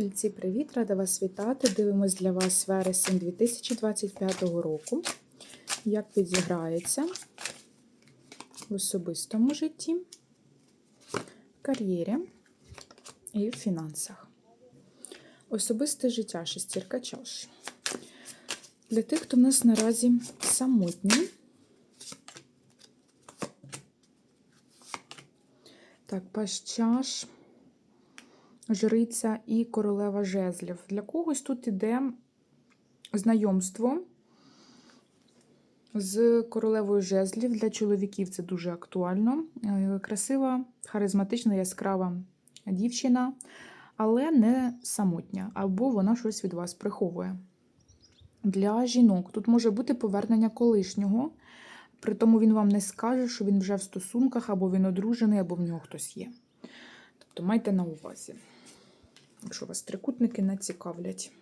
Тільці, привіт! Рада вас вітати. Дивимось для вас вересень 2025 року. Як відіграється в особистому житті, в кар'єрі і в фінансах. Особисте життя шестірка чаш. Для тих, хто в нас наразі самотній. Так, паш чаш жриця і королева жезлів. Для когось тут іде знайомство з королевою жезлів. Для чоловіків це дуже актуально. Е, Красива, харизматична, яскрава дівчина, але не самотня, або вона щось від вас приховує. Для жінок тут може бути повернення колишнього, при тому він вам не скаже, що він вже в стосунках, або він одружений, або в нього хтось є. Тобто майте на увазі, якщо вас трикутники не цікавлять.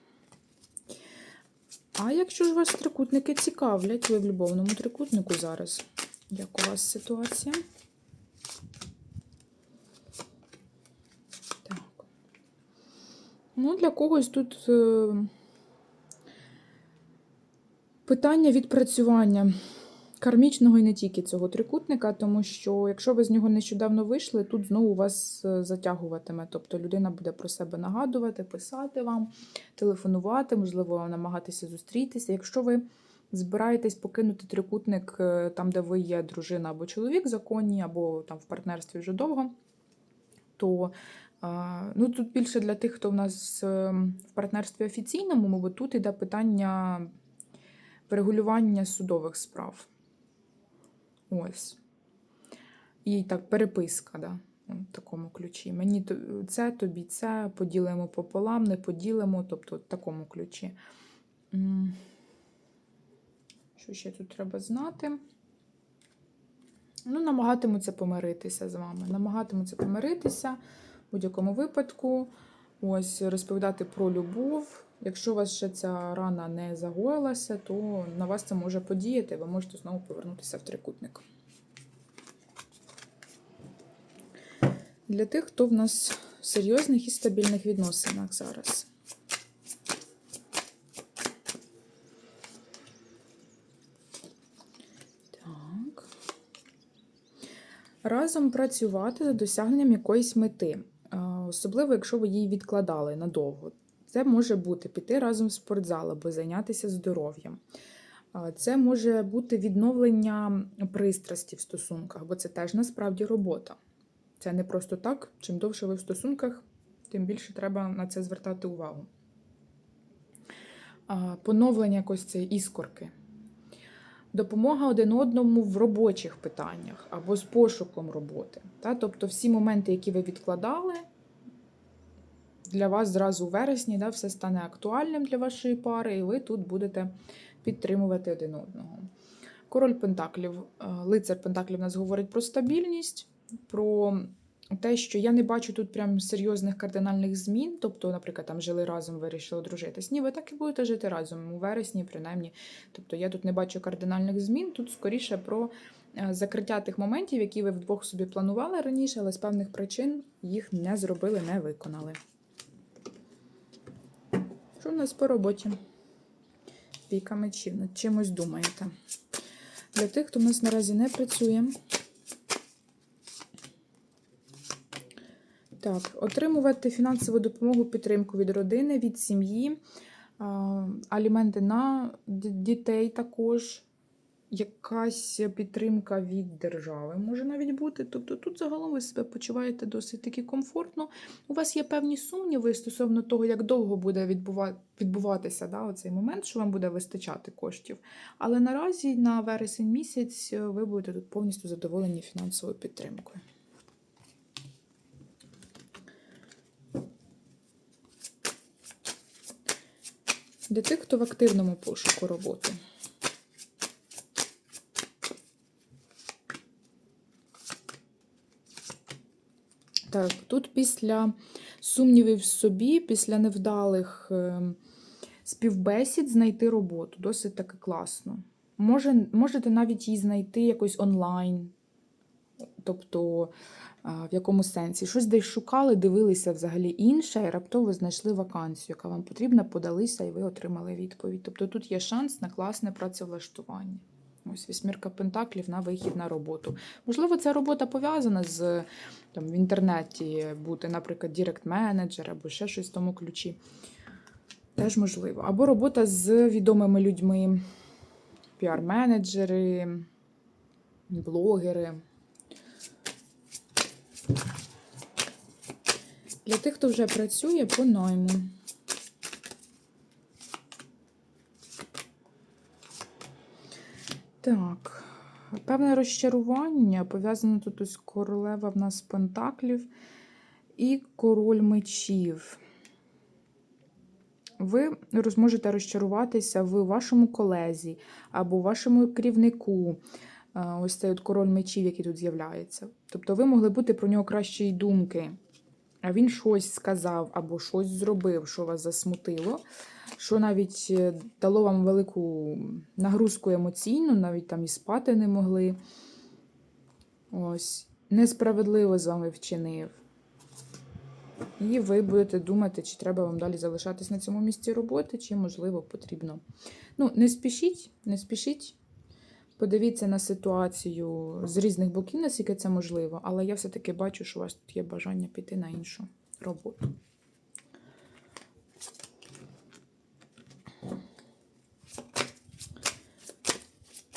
А якщо ж вас трикутники цікавлять, ви в любовному трикутнику зараз. Як у вас ситуація? Так. Ну, для когось тут е, питання відпрацювання кармічного і не тільки цього трикутника, тому що якщо ви з нього нещодавно вийшли, тут знову вас е, затягуватиме. Тобто людина буде про себе нагадувати, писати вам, телефонувати, можливо, намагатися зустрітися. Якщо ви збираєтесь покинути трикутник е, там, де ви є дружина або чоловік законні, або там в партнерстві вже довго, то ну, тут більше для тих, хто в нас е, в партнерстві офіційному, бо тут йде питання врегулювання судових справ. Ось. І так, переписка, да, в такому ключі. Мені це, тобі це, поділимо пополам, не поділимо, тобто в такому ключі. Що ще тут треба знати? Ну, намагатимуться помиритися з вами. Намагатимуться помиритися в будь-якому випадку. Ось розповідати про любов. Якщо у вас ще ця рана не загоїлася, то на вас це може подіяти, ви можете знову повернутися в трикутник. Для тих, хто в нас в серйозних і стабільних відносинах зараз. Так. Разом працювати за досягненням якоїсь мети, особливо, якщо ви її відкладали надовго. Це може бути піти разом в спортзал або зайнятися здоров'ям. Це може бути відновлення пристрасті в стосунках, бо це теж насправді робота. Це не просто так. Чим довше ви в стосунках, тим більше треба на це звертати увагу. Поновлення якось цієї іскорки. Допомога один одному в робочих питаннях або з пошуком роботи. Тобто всі моменти, які ви відкладали, для вас зразу у вересні да, все стане актуальним для вашої пари, і ви тут будете підтримувати один одного. Король Пентаклів, е, лицар Пентаклів нас говорить про стабільність, про те, що я не бачу тут прям серйозних кардинальних змін. Тобто, наприклад, там жили разом, вирішили одружитись. Ні, ви так і будете жити разом у вересні, принаймні. Тобто я тут не бачу кардинальних змін. Тут скоріше про е, закриття тих моментів, які ви вдвох собі планували раніше, але з певних причин їх не зробили, не виконали. Що в нас по роботі? Пійка мечів, над чимось думаєте. Для тих, хто в нас наразі не працює. Так, отримувати фінансову допомогу, підтримку від родини, від сім'ї, аліменти на дітей також, якась підтримка від держави може навіть бути. Тобто тут загалом ви себе почуваєте досить таки комфортно. У вас є певні сумніви стосовно того, як довго буде відбува- відбуватися да, оцей момент, що вам буде вистачати коштів. Але наразі на вересень місяць ви будете тут повністю задоволені фінансовою підтримкою. Для тих, хто в активному пошуку роботи. Так, тут після сумнівів в собі, після невдалих е, співбесід знайти роботу. Досить таки класно. Може, можете навіть її знайти якось онлайн. Тобто В якому сенсі? Щось десь шукали, дивилися взагалі інше, і раптово знайшли вакансію, яка вам потрібна, подалися, і ви отримали відповідь. Тобто тут є шанс на класне працевлаштування. Ось вісьмірка пентаклів на вихід на роботу. Можливо, ця робота пов'язана з там, в інтернеті бути, наприклад, дірект-менеджер або ще щось в тому ключі. Теж можливо. Або робота з відомими людьми, піар-менеджери, блогери. Для тих, хто вже працює по найму. Так, певне розчарування пов'язане тут ось королева в нас пентаклів і король мечів. Ви зможете розчаруватися в вашому колезі або вашому керівнику. Е, Ось цей от король мечів, який тут з'являється. Тобто ви могли бути про нього кращої думки. А він щось сказав або щось зробив, що вас засмутило, що навіть е, дало вам велику нагрузку емоційну, навіть там і спати не могли. Ось, несправедливо з вами вчинив. І ви будете думати, чи треба вам далі залишатись на цьому місці роботи, чи, можливо, потрібно. Ну, не спішіть, не спішіть. Подивіться на ситуацію з різних боків, наскільки це можливо, але я все-таки бачу, що у вас тут є бажання піти на іншу роботу.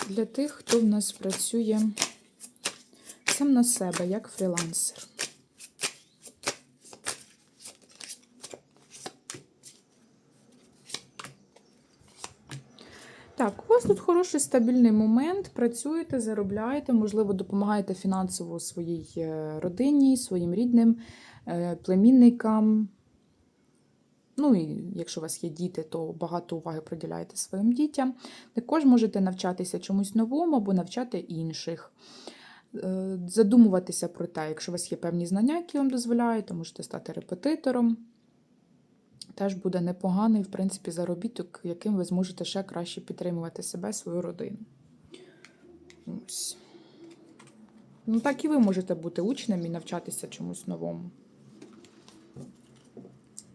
Для тих, хто в нас працює сам на себе, як фрілансер. Так, у вас тут хороший стабільний момент. Працюєте, заробляєте, можливо, допомагаєте фінансово своїй е, родині, своїм рідним, е, племінникам. Ну і якщо у вас є діти, то багато уваги приділяєте своїм дітям. Також можете навчатися чомусь новому або навчати інших. Е, Задумуватися про те, якщо у вас є певні знання, які вам дозволяють, то можете стати репетитором теж буде непоганий, в принципі, заробіток, яким ви зможете ще краще підтримувати себе, свою родину. Ось. Ну, так і ви можете бути учнем і навчатися чомусь новому.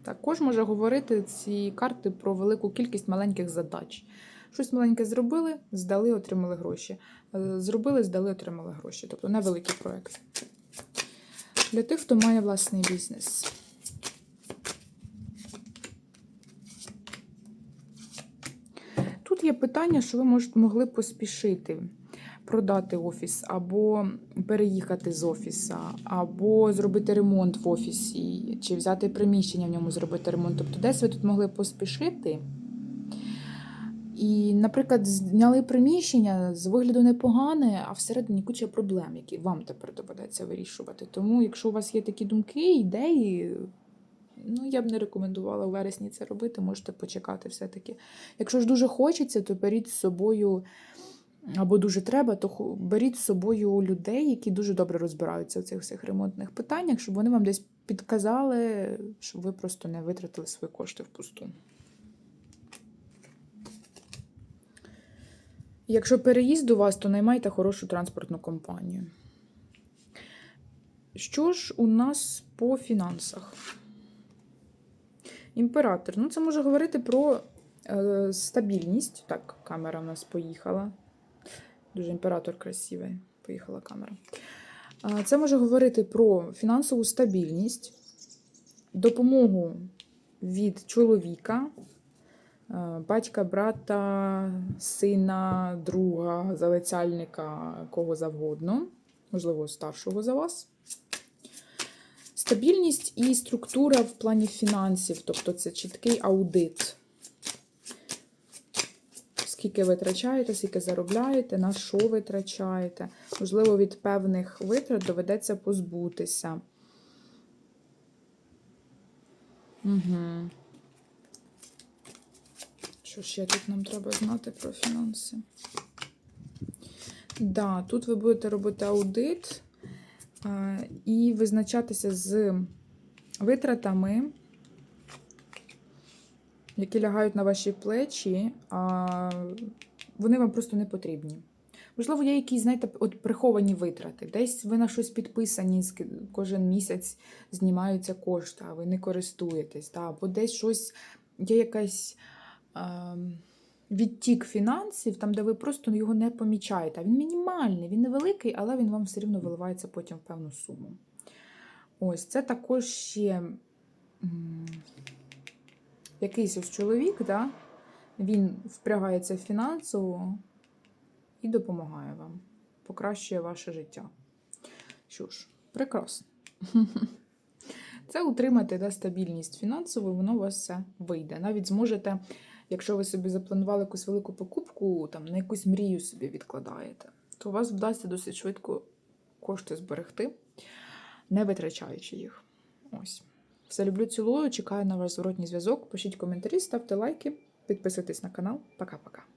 Також може говорити ці карти про велику кількість маленьких задач. Щось маленьке зробили, здали, отримали гроші. Е, Зробили, здали, отримали гроші. Тобто невеликий проєкт. Для тих, хто має власний бізнес. Тут є питання, що ви можете, могли поспішити продати офіс, або переїхати з офіса, або зробити ремонт в офісі, чи взяти приміщення в ньому зробити ремонт. Тобто, десь ви тут могли поспішити. І, наприклад, зняли приміщення з вигляду непогане, а всередині куча проблем, які вам тепер доведеться вирішувати. Тому, якщо у вас є такі думки, ідеї, ну я б не рекомендувала у вересні це робити, можете почекати все-таки. Якщо ж дуже хочеться, то беріть з собою, або дуже треба, то беріть з собою людей, які дуже добре розбираються в цих всіх ремонтних питаннях, щоб вони вам десь підказали, щоб ви просто не витратили свої кошти впусту. Якщо переїзд у вас, то наймайте хорошу транспортну компанію. Що ж у нас по фінансах? Імператор. Ну, це може говорити про е, стабільність. Так, камера у нас поїхала. Дуже імператор красивий. Поїхала камера. Це може говорити про фінансову стабільність, допомогу від чоловіка, е, батька, брата, сина, друга, залицяльника, кого завгодно, можливо, старшого за вас. Стабільність і структура в плані фінансів, тобто це чіткий аудит. Скільки витрачаєте, скільки заробляєте, на що витрачаєте. Можливо, від певних витрат доведеться позбутися. Угу. Що ще тут нам треба знати про фінанси? Да, тут ви будете робити аудит і визначатися з витратами, які лягають на ваші плечі, а вони вам просто не потрібні. Можливо, є якісь, знаєте, от приховані витрати. Десь ви на щось підписані, кожен місяць знімаються кошти, а ви не користуєтесь. Та? Або десь щось є якась. ем, Відтік фінансів, там, де ви просто його не помічаєте. Він мінімальний, він невеликий, але він вам все рівно виливається потім в певну суму. Ось це також ще якийсь ось чоловік, да? він впрягається фінансово і допомагає вам, покращує ваше життя. Що ж, прекрасно. Це утримати да, стабільність фінансову, воно у вас все вийде. Навіть зможете, якщо ви собі запланували якусь велику покупку, там, на якусь мрію собі відкладаєте, то у вас вдасться досить швидко кошти зберегти, не витрачаючи їх. Ось. Все люблю, цілую. Чекаю на ваш зворотній зв'язок. Пишіть коментарі, ставте лайки, підписуйтесь на канал. Пока-пока.